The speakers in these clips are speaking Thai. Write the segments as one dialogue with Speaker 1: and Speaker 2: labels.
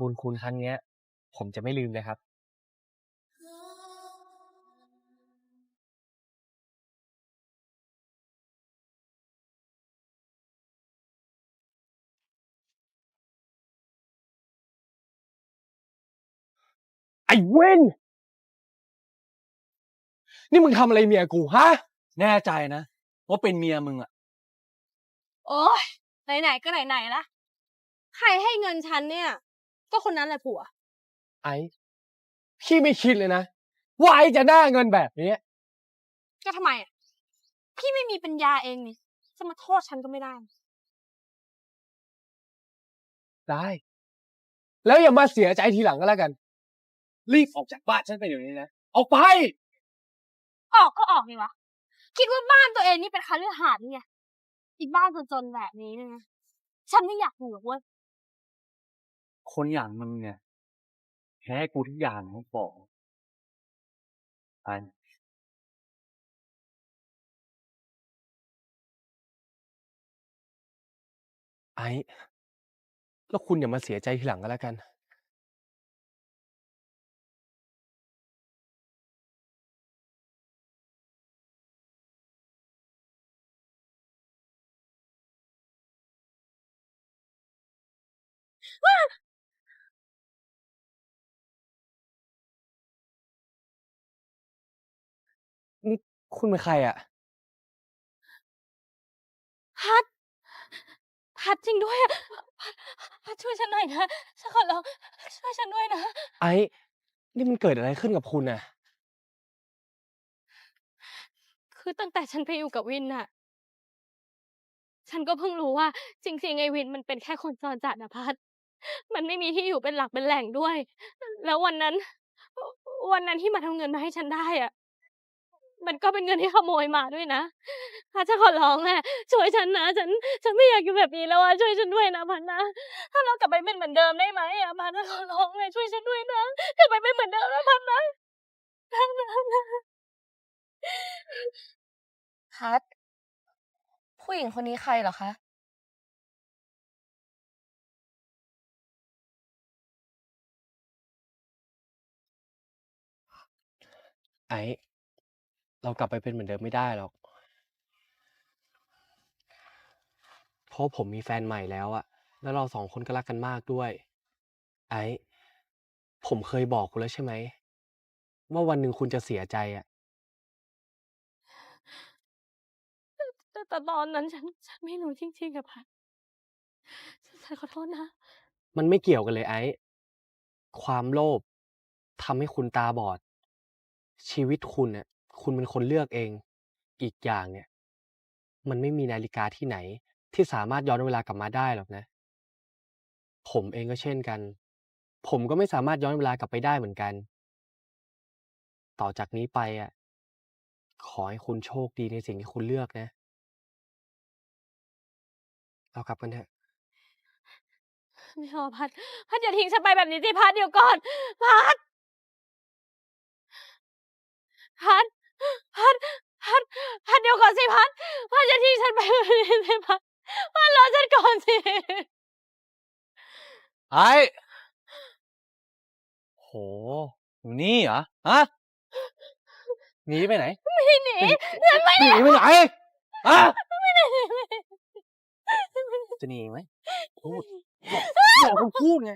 Speaker 1: บุญคุณครั้งเนี้ย ผมจะไม่ลืมเลยครับ ไอ้เว้น นี่มึงทำอะไรเมียกูฮะ
Speaker 2: แน่ใจนะ ว่าเป็นเมียมึงอะ
Speaker 3: โอ้ยไหนๆก็ไหนๆละใครให้เงินฉันเนี่ย ก็คนนั้นแหละผัว
Speaker 1: ไอ้พี่ไม่คิดเลยนะว่าไอ้จะได้เงินแบบนี้
Speaker 3: ก็ทำไมอะ พี่ไม่มีปัญญาเองนี่จะมาโทษฉันก็ไม่ได้
Speaker 1: ได้ แล้วอย่ามาเสียใจทีหลังก็แล้วกัน รีบออกจากบ้านฉันไปเดี๋ยวนี้นะออกไป
Speaker 3: ออกก็ออกนี่วะ คิดว่าบ้านตัวเองนี่เป็นคาลือหาดนี่ไงอีกบ้านจนๆแบบนี้เนี่ยนะฉันไม่อยากอยู่หรอกเว้ย
Speaker 2: คนอย่างมึงเนี่ยแพ้กูทุกอย่างนะบอกไป
Speaker 1: ไอ้ แล้วคุณอย่ามาเสียใจทีหลังก็แล้วกัน นี่คุณเป็นใครอะ
Speaker 3: พัด พัดจริงด้วยอะพัดพัดช่วยฉันหน่อยนะฉันขอร้องช่วยฉันด้วยนะ
Speaker 1: ไอ้ นี่มันเกิดอะไรขึ้นกับคุณน่ะ
Speaker 3: คือตั้งแต่ฉันไปอยู่กับวินน่ะ ฉันก็เพิ่งรู้ว่า จริงๆไอ้วินมันเป็นแค่คนจรจัดนะพัด มันไม่มีที่อยู่เป็นหลักเป็นแหล่งด้วย แล้ววันนั้น วันนั้นที่มาทำเงินมาให้ฉันได้อะ มันก็เป็นเงินที่ขโมยมาด้วยนะพัดฉันขอร้องแหละช่วยฉันนะ ฉัน ฉันไม่อยากอยู่แบบนี้แล้วอะช่วยฉันด้วยนะพัดนะ ถ้าเรากลับไปเป็นเหมือนเดิมได้ไหมอะพัดฉันขอร้องเลยช่วยฉันด้วยนะกลับไปเป็นเหมือนเดิมนะพัดนะพัดนะ
Speaker 4: พัดผู้หญิงคนนี้ใครเหรอคะ
Speaker 1: ไอ้ เรากลับไปเป็นเหมือนเดิมไม่ได้หรอก เพราะผมมีแฟนใหม่แล้วอะแล้วเราสองคนก็รักกันมากด้วย ไอ้ผมเคยบอกคุณแล้วใช่ไหม ว่าวันหนึ่งคุณจะเสียใจอะ
Speaker 3: แต่แต่ตอนนั้นฉันฉันไม่รู้จริงๆอะพัดฉันฉันขอโทษนะ
Speaker 1: มันไม่เกี่ยวกันเลยไอ้ ความโลภทำให้คุณตาบอด ชีวิตคุณเนี่ย คุณเป็นคนเลือกเอง อีกอย่างเนี่ย มันไม่มีนาฬิกาที่ไหน ที่สามารถย้อนเวลากลับมาได้หรอกนะ ผมเองก็เช่นกัน ผมก็ไม่สามารถย้อนเวลากลับไปได้เหมือนกัน ต่อจากนี้ไปอะ ขอให้คุณโชคดีในสิ่งที่คุณเลือกนะ เรากลับกันเถอะ
Speaker 3: ไม่เอาพัด พัดอย่าทิ้งฉันไปแบบนี้สิพัดเดี๋ยวก่อน พัด พัดพัด พัด พัดเดี๋ยวก่อนสิพัด พัดอย่าทิ้งฉันไปแบบนี้สิพัด พัดรอฉันก่อนสิ
Speaker 2: ไอ้โหอยู่นี่เหรอฮะหนีไปไหน
Speaker 3: ไม่หนีฉันไม่
Speaker 2: หนีไปไหนฮะ
Speaker 3: ไม่หนี
Speaker 2: จะหนีไหมพูดบอกกูพูดไง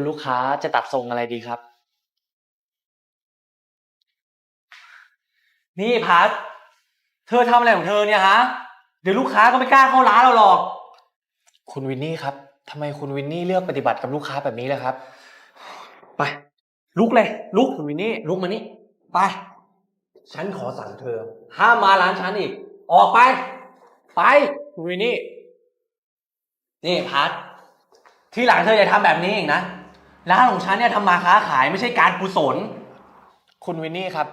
Speaker 5: คุณลูกค้าจะตัดทรงอะไรดีครับ
Speaker 2: นี่พัดเธอทำอะไรของเธอเนี่ยฮะ เดี๋ยวลูกค้าก็ไม่กล้าเข้าร้านเราหรอก
Speaker 1: คุณวินนี่ครับทำไมคุณวินนี่เลือกปฏิบัติกับลูกค้าแบบนี้ล่ะครับ
Speaker 2: ไป ลุกเลย ลุก
Speaker 1: คุณวินนี่
Speaker 2: ลุกมานี่ ไป ฉันขอสั่งเธอ ห้ามมาร้านฉันอีก ออกไป ไป
Speaker 1: คุณวินนี่
Speaker 2: นี่พัดที่หลังเธออย่าทำแบบนี้อีกนะ ร้านของฉันเนี่ยทำมาค้าขายไม่ใช่การกุศล
Speaker 1: คุณวินนี่ครับ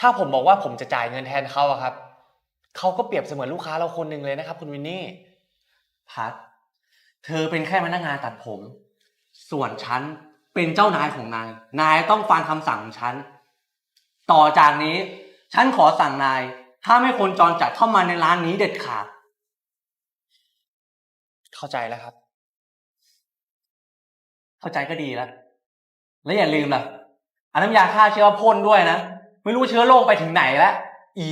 Speaker 1: ถ้าผมบอกว่าผมจะจ่ายเงินแทนเขาอะครับ เขาก็เปรียบเสมือนลูกค้าเราคนหนึ่งเลยนะครับ คุณวินนี่
Speaker 2: พัด เธอเป็นแค่พนักงานตัดผม ส่วนฉันเป็นเจ้านายของนาย นายต้องฟังคำสั่งของฉัน ต่อจากนี้ ฉันขอสั่งนาย ถ้ามให้คนจรจัดเข้ามาในร้านนี้เด็ดขาด
Speaker 5: เข้าใจแล้วครับ
Speaker 2: เข้าใจก็ดีแล้ว และอย่าลืมล่ะเอาน้ำยาฆ่าเชื้อพ่นด้วยนะ ไม่รู้เชื้อโรคไปถึงไหนแล้วอี